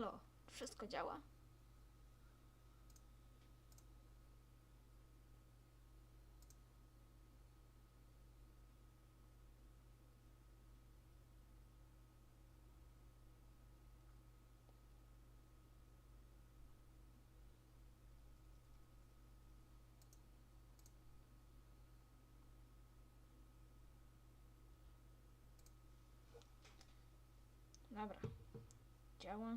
Halo, wszystko działa? Dobra. Działa.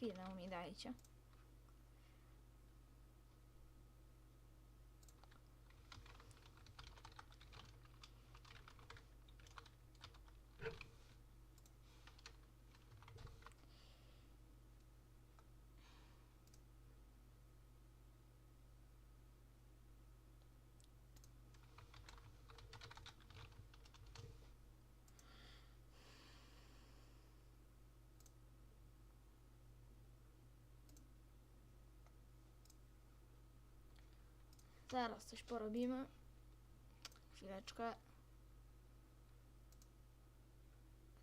Chwilę mi dajcie. Zaraz coś porobimy. Chwileczkę.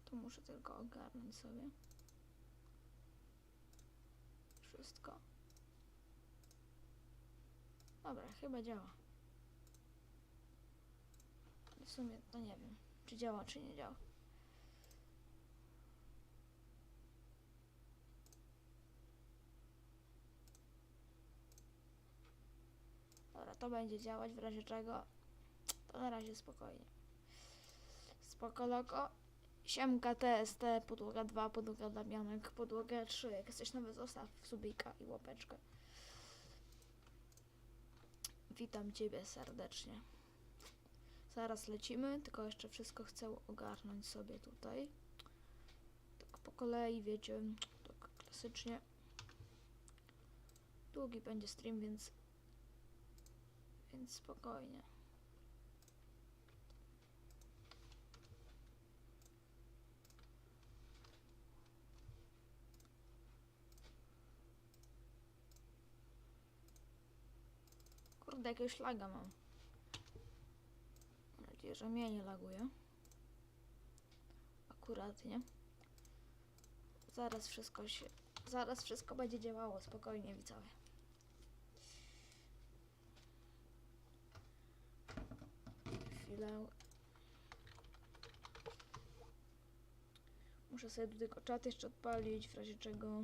Tu muszę tylko ogarnąć sobie. Wszystko. Dobra, chyba działa. W sumie to nie wiem, czy działa, czy nie działa. Dobra, to będzie działać w razie czego. To na razie spokojnie. Spoko loko. Siemka TST, podłoga 2, podłoga Damianek, podłoga 3. Jak jesteś nowy, zostaw subika i łapeczkę. Witam Ciebie serdecznie. Zaraz lecimy, tylko jeszcze wszystko chcę ogarnąć sobie tutaj. Tak po kolei, wiecie, tak klasycznie. Długi będzie stream, więc więc spokojnie. Kurde, jakiegoś laga mam. Mam nadzieję, że mnie nie laguje. Akurat, nie? Zaraz wszystko się... Zaraz wszystko będzie działało, spokojnie widzowie. Muszę sobie tu tylko czat jeszcze odpalić, w razie czego.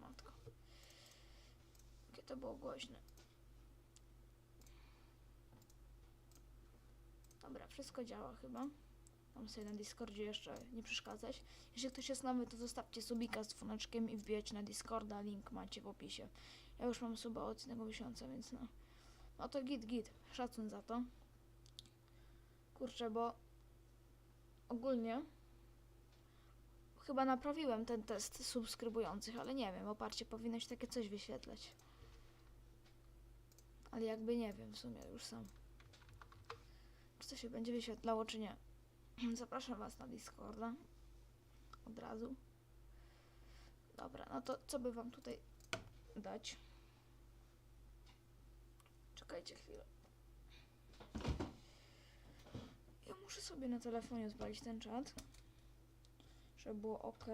Matko. Jakie to było głośne. Dobra, wszystko działa chyba. Mam sobie na Discordzie jeszcze nie przeszkadzać. Jeśli ktoś jest nowy, to zostawcie subika z dzwoneczkiem i wbijecie na Discorda, link macie w opisie. Ja już mam suba od jednego miesiąca, więc no. No to git, git. Szacun za to. Kurczę, bo ogólnie chyba naprawiłem ten test subskrybujących, ale nie wiem, oparcie powinno się takie coś wyświetlać. Ale jakby nie wiem w sumie już sam. Czy to się będzie wyświetlało, czy nie. Zapraszam Was na Discorda. Od razu. Dobra, no to co by Wam tutaj dać? Czekajcie chwilę. Ja muszę sobie na telefonie odpalić ten czat. Żeby było ok.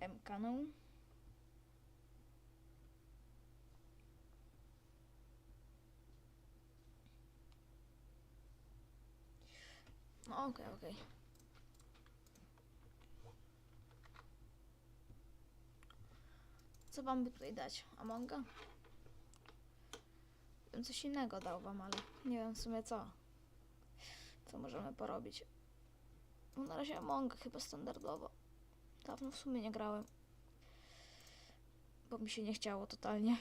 M kanał. Okej, okej. Co wam by tutaj dać? Amonga? Bym coś innego dał wam, ale nie wiem w sumie co. Co możemy porobić? No na razie Among chyba standardowo. Dawno w sumie nie grałem. Bo mi się nie chciało totalnie.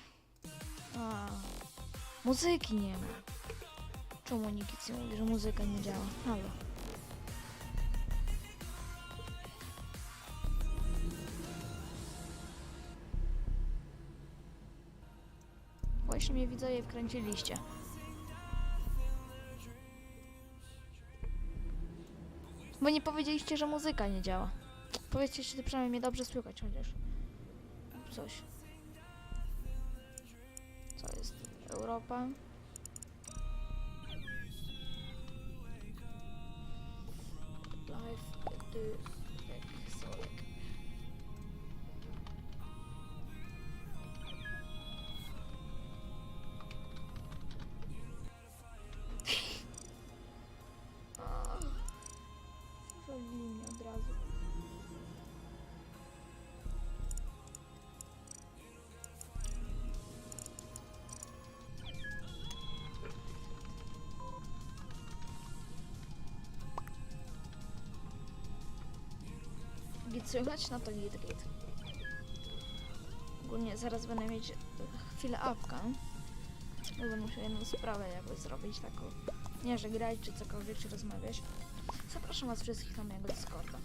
A, muzyki nie ma. Czemu nikt nie mówi, że muzyka nie działa? Halo. Właśnie mnie widzowie wkręciliście. bo nie powiedzieliście, że muzyka nie działa. Powiedzcie, czy przynajmniej mnie dobrze słychać chociaż. Coś. Co jest? Europa. Life Git słychać? No to git, git. Ogólnie zaraz będę mieć chwilę apka. Bo musiał jedną sprawę jakoś zrobić taką. Nie, że grać czy cokolwiek, czy rozmawiać. Zapraszam was wszystkich na mojego Discorda.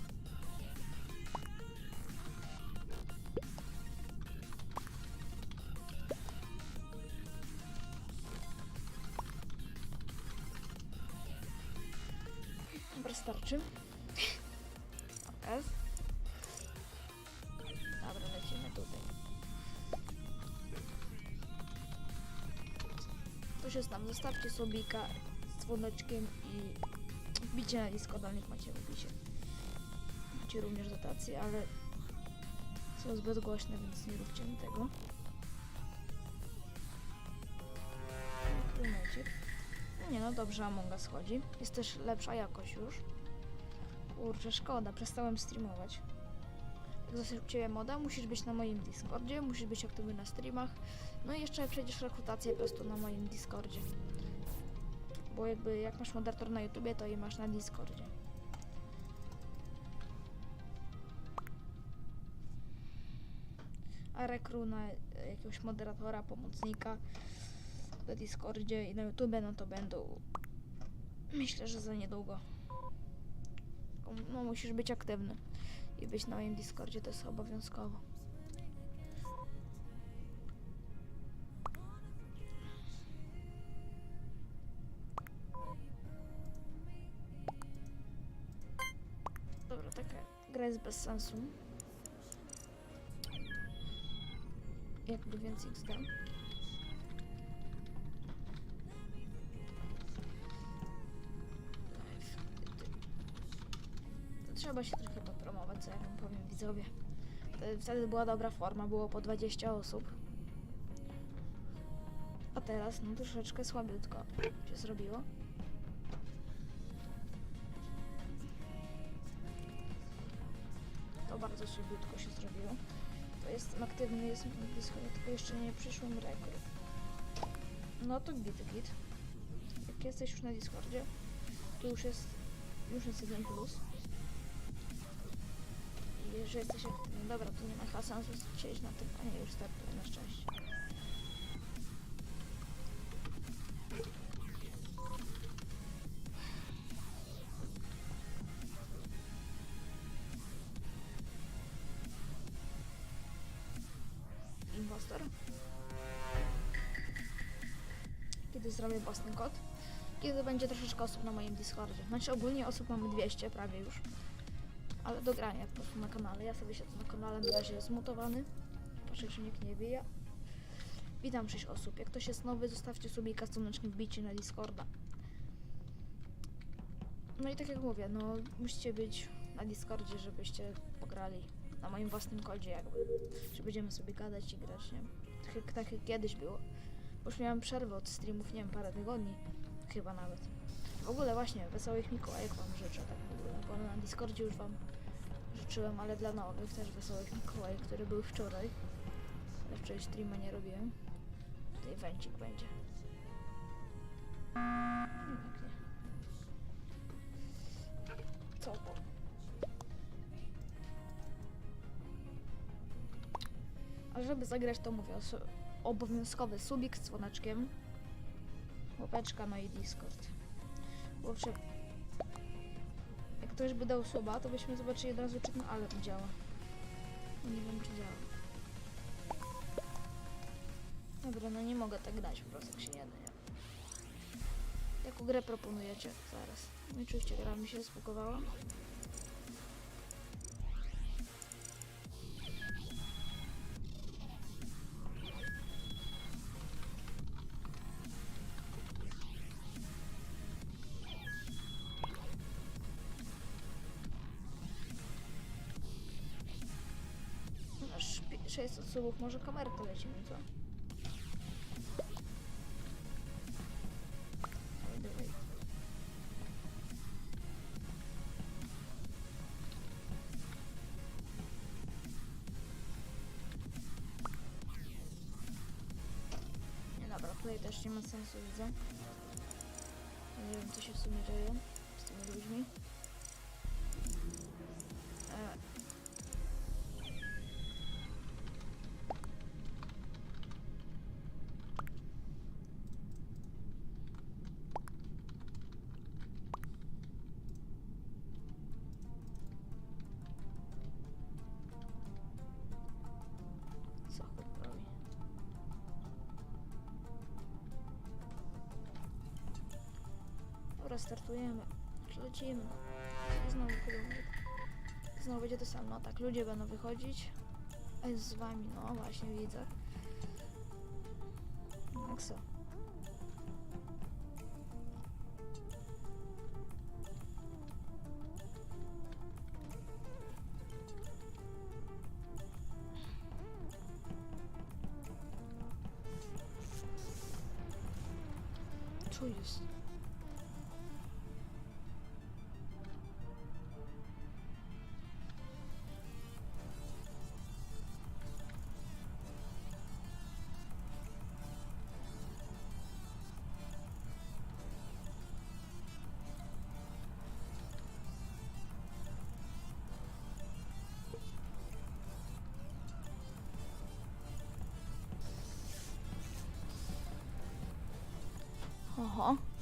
Dobra, starczy. To się tam, zostawcie subika z dzwoneczkiem i wbicie na Discorda, niech macie w opisie. Macie również dotacje, ale są zbyt głośne, więc nie róbcie mi tego. No nie no, dobrze Among Us chodzi. Jest też lepsza jakość już. Kurczę, szkoda, przestałem streamować. Ciebie moda, musisz być na moim Discordzie, musisz być aktywny na streamach, no i jeszcze przejdziesz rekrutację po prostu na moim Discordzie. Bo jakby jak masz moderator na YouTubie, to i masz na Discordzie. A rekru na e, jakiegoś moderatora, pomocnika na Discordzie i na YouTubie, no to będą myślę, że za niedługo. No musisz być aktywny i być na moim Discordzie, to jest obowiązkowo. Dobra, taka gra jest bez sensu. Jakby więc XD. Trzeba się trochę popromować, co ja wam powiem widzowie. Wtedy, była dobra forma, było po 20 osób. A teraz no troszeczkę słabiutko się zrobiło. To bardzo słabiutko się zrobiło. To jest aktywny, jest blisko, tylko jeszcze nie przyszłem rekord. No to git, git. Jak jesteś już na Discordzie, to już jest, już jest jeden plus. Jeżeli jesteś aktywny, dobra, to nie ma sensu siedzieć na tym, a nie, już startuję na szczęście. Impostor. Kiedy zrobię własny kod. Kiedy będzie troszeczkę osób na moim Discordzie. Znaczy ogólnie osób mamy 200 prawie już. Ale do grania po prostu na kanale. Ja sobie siedzę na kanale, na razie zmutowany. Patrzę, czy nikt nie wija. Witam 6 osób. Jak ktoś jest nowy, zostawcie sobie kastoneczkiem wbicie na Discorda. No i tak jak mówię, no musicie być na Discordzie, żebyście pograli na moim własnym kodzie jakby. Że będziemy sobie gadać i grać, nie? Tak jak, tak jak kiedyś było. Bo już miałem przerwę od streamów, nie wiem, parę tygodni. Chyba nawet. W ogóle właśnie, wesołych Mikołajek wam życzę tak w ogóle. Bo na Discordzie już wam życzyłem, ale dla nowych też wesołych Mikołajek, które były wczoraj. Wczoraj streama nie robiłem. Tutaj węcik będzie. Co to? A żeby zagrać to mówię, obowiązkowy subik z dzwoneczkiem, łapeczka, no i Discord. Bo ktoś by dał suba, to byśmy zobaczyli od razu, czy ten alarm działa. No nie wiem, czy działa. Dobra, no nie mogę tak dać po prostu, jak się nie da? Jaką grę proponujecie? Zaraz. No i oczywiście gra mi się spukowała. 600 subów, może kamerkę lecimy, co? Nie dobra, tutaj też nie ma sensu widzę. Nie wiem co się w sumie dzieje z tymi ludźmi. Dobra, startujemy. Lecimy. Znowu kilometr. Znowu będzie to samo. Tak, ludzie będą wychodzić. Jest z wami, no właśnie widzę. Jak co? Oho. Dobra.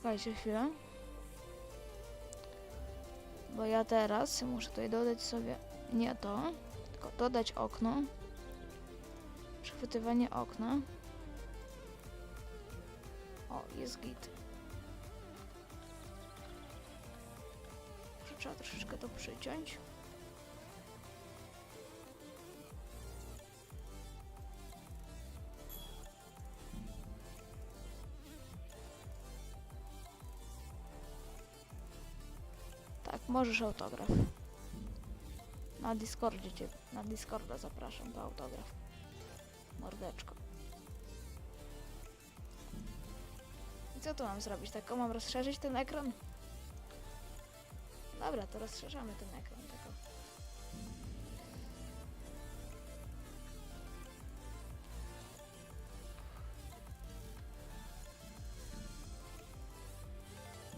Czekajcie chwilę. Bo ja teraz muszę tutaj dodać sobie nie to, tylko dodać okno. Przechwytywanie okna. O, jest git. Trzeba troszeczkę to przyciąć. Możesz autograf. Na Discordzie cię, na Discorda zapraszam do autograf. Mordeczko. I co tu mam zrobić? Tak, o, mam rozszerzyć ten ekran? Dobra, to rozszerzamy ten ekran tylko.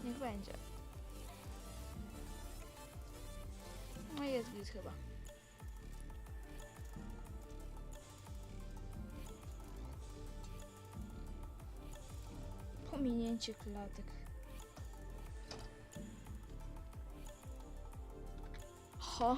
Niech będzie. Git chyba. Pominięcie klatek. Ho.